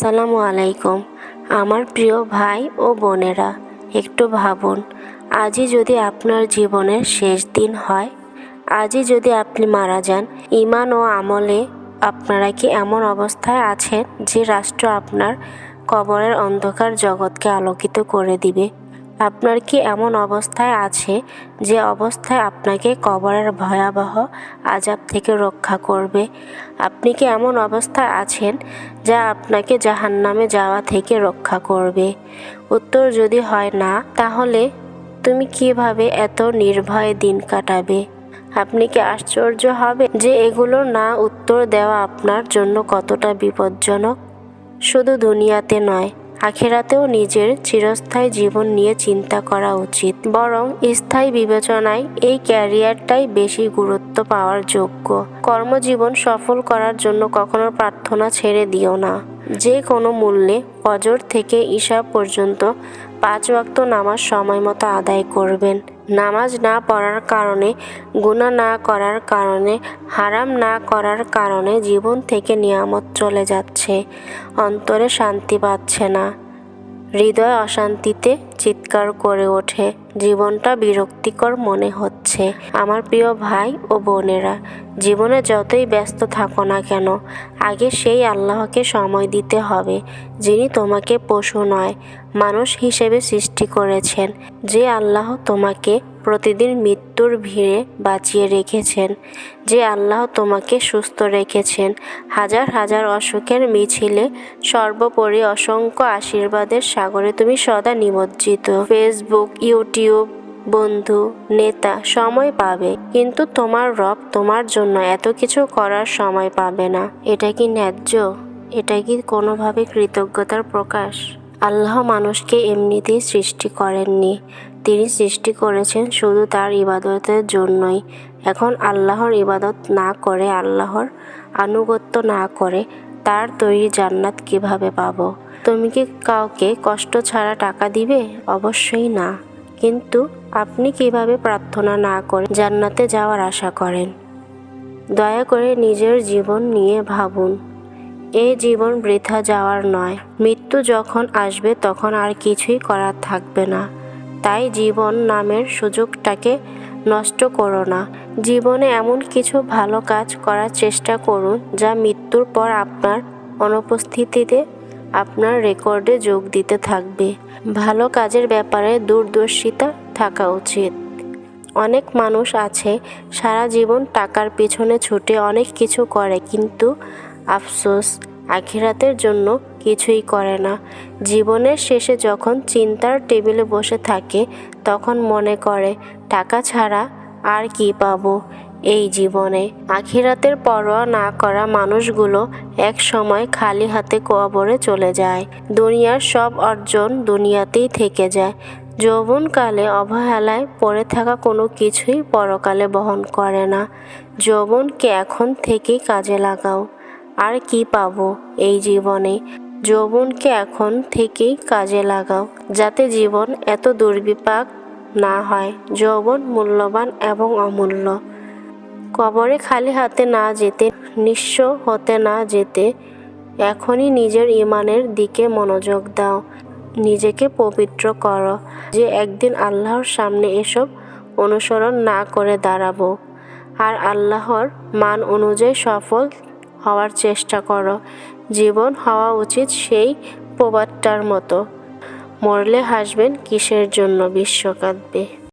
আসসালামু আলাইকুম। আমার প্রিয় ভাই ও বোনেরা, একটু ভাবুন, আজই যদি আপনার জীবনের শেষ দিন হয়, আজই যদি আপনি মারা যান ইমান ও আমলে আপনারা কি এমন অবস্থায় আছেন যে রাষ্ট্র আপনার কবরের অন্ধকার জগৎকে আলোকিত করে দিবে? আপনার কি এমন অবস্থায় আছে যে অবস্থায় আপনাকে কবরের ভয়াবহ আজাব থেকে রক্ষা করবে? আপনি কি এমন অবস্থায় আছেন যা আপনাকে জাহান্নামে যাওয়া থেকে রক্ষা করবে? উত্তর যদি হয় না, তাহলে তুমি কীভাবে এত নির্ভয়ে দিন কাটাবে? আপনি কি আশ্চর্য হবে যে এগুলো না উত্তর দেওয়া আপনার জন্য কতটা বিপজ্জনক? শুধু দুনিয়াতে নয় আখেরাতেও নিজের চিরস্থায়ী জীবন নিয়ে চিন্তা করা উচিত। বরং স্থায়ী বিবেচনায় এই ক্যারিয়ারটাই বেশি গুরুত্ব পাওয়ার যোগ্য। কর্মজীবন সফল করার জন্য কখনো প্রার্থনা ছেড়ে দিও না। যে কোনো মূল্যে ফজর থেকে ঈশা পর্যন্ত পাঁচ ওয়াক্ত নামাজ সময় মতো আদায় করবেন। নামাজ না পড়ার কারণে গুণা না করার কারণে, হারাম না করার কারণে জীবন থেকে নিয়ামত চলে যাচ্ছে। অন্তরে শান্তি পাচ্ছে না। হৃদয় অশান্তিতে চিৎকার করে ওঠে। জীবনটা বিরক্তিকর মনে হচ্ছে। আমার প্রিয় ভাই ও বোনেরা, জীবনে যতই ব্যস্ত থাকো না কেন, আগে সেই আল্লাহকে সময় দিতে হবে, যিনি তোমাকে পশু নয়, মানুষ হিসেবে সৃষ্টি করেছেন। যে আল্লাহ তোমাকে প্রতিদিন মৃত্যুর ভিড়ে বাঁচিয়ে রেখেছেন, যে আল্লাহ তোমাকে সুস্থ রেখেছেন, হাজার হাজার অসুখের মিছিলে সর্বোপরি অসংখ্য আশীর্বাদের সাগরে তুমি সদা নিমজ্জিত। ফেসবুক ইউটিউব বন্ধু, নেতা, সময় পাবে। কিন্তু তোমার রব তোমার জন্য এত কিছু করার সময় পাবে না। এটা কি ন্যায্য? এটা কি কোনোভাবে কৃতজ্ঞতার প্রকাশ? আল্লাহ মানুষকে এমনিতেই সৃষ্টি করেননি। তিনি সৃষ্টি করেছেন শুধু তার ইবাদতের জন্যই। এখন আল্লাহর ইবাদত না করে, আল্লাহর আনুগত্য না করে, তার তৈরি জান্নাত কীভাবে পাবো? তুমি কি কাউকে কষ্ট ছাড়া টাকা দিবে? অবশ্যই না। কিন্তু আপনি কীভাবে প্রার্থনা না করে জান্নাতে যাওয়ার আশা করেন? দয়া করে নিজের জীবন নিয়ে ভাবুন। এই জীবন বৃথা যাওয়ার নয়। মৃত্যু যখন আসবে তখন আর কিছুই করার থাকবে না। তাই জীবন নামের সুযোগটাকে নষ্ট করো না। জীবনে এমন কিছু ভালো কাজ করার চেষ্টা করুন যা মৃত্যুর পর আপনার অনুপস্থিতিতে আপনার রেকর্ডে যোগ দিতে থাকবে। ভালো কাজের ব্যাপারে দূরদর্শিতা থাকা উচিত। অনেক মানুষ আছে, সারা জীবন টাকার পিছনে ছুটে অনেক কিছু করে, কিন্তু আফসোস, আখিরাতের জন্য কিছুই করে না। জীবনের শেষে যখন চিন্তার টেবিলে বসে থাকে, তখন মনে করে, টাকা ছাড়া আর কি পাবো? এই জীবনে আখিরাতের পরোয়া না করা মানুষগুলো এক সময় খালি হাতে কবরে চলে যায়। দুনিয়ার সব অর্জন দুনিয়াতেই থেকে যায়। যৌবনকালে অবহেলায় পড়ে থাকা কোনো কিছুই পরকালে বহন করে না। যৌবনকে এখন থেকেই কাজে লাগাও। আর কি পাবো এই জীবনে? যৌবনকে এখন থেকেই কাজে লাগাও, যাতে জীবন এত দুর্বিপাক না হয়। যৌবন মূল্যবান এবং অমূল্য। কবরে খালি হাতে না যেতে, নিঃস্ব হতে না যেতে, এখনই নিজের ইমানের দিকে মনোযোগ দাও, নিজেকে পবিত্র করো, যে একদিন আল্লাহর সামনে এসব অনুসরণ না করে দাঁড়াবো। আর আল্লাহর মান অনুযায়ী সফল হওয়ার চেষ্টা করো। জীবন হওয়া উচিত সেই প্রবাদটার মতো। মরলে হাসবেন কিসের জন্য? বিশ্ব কাঁদবে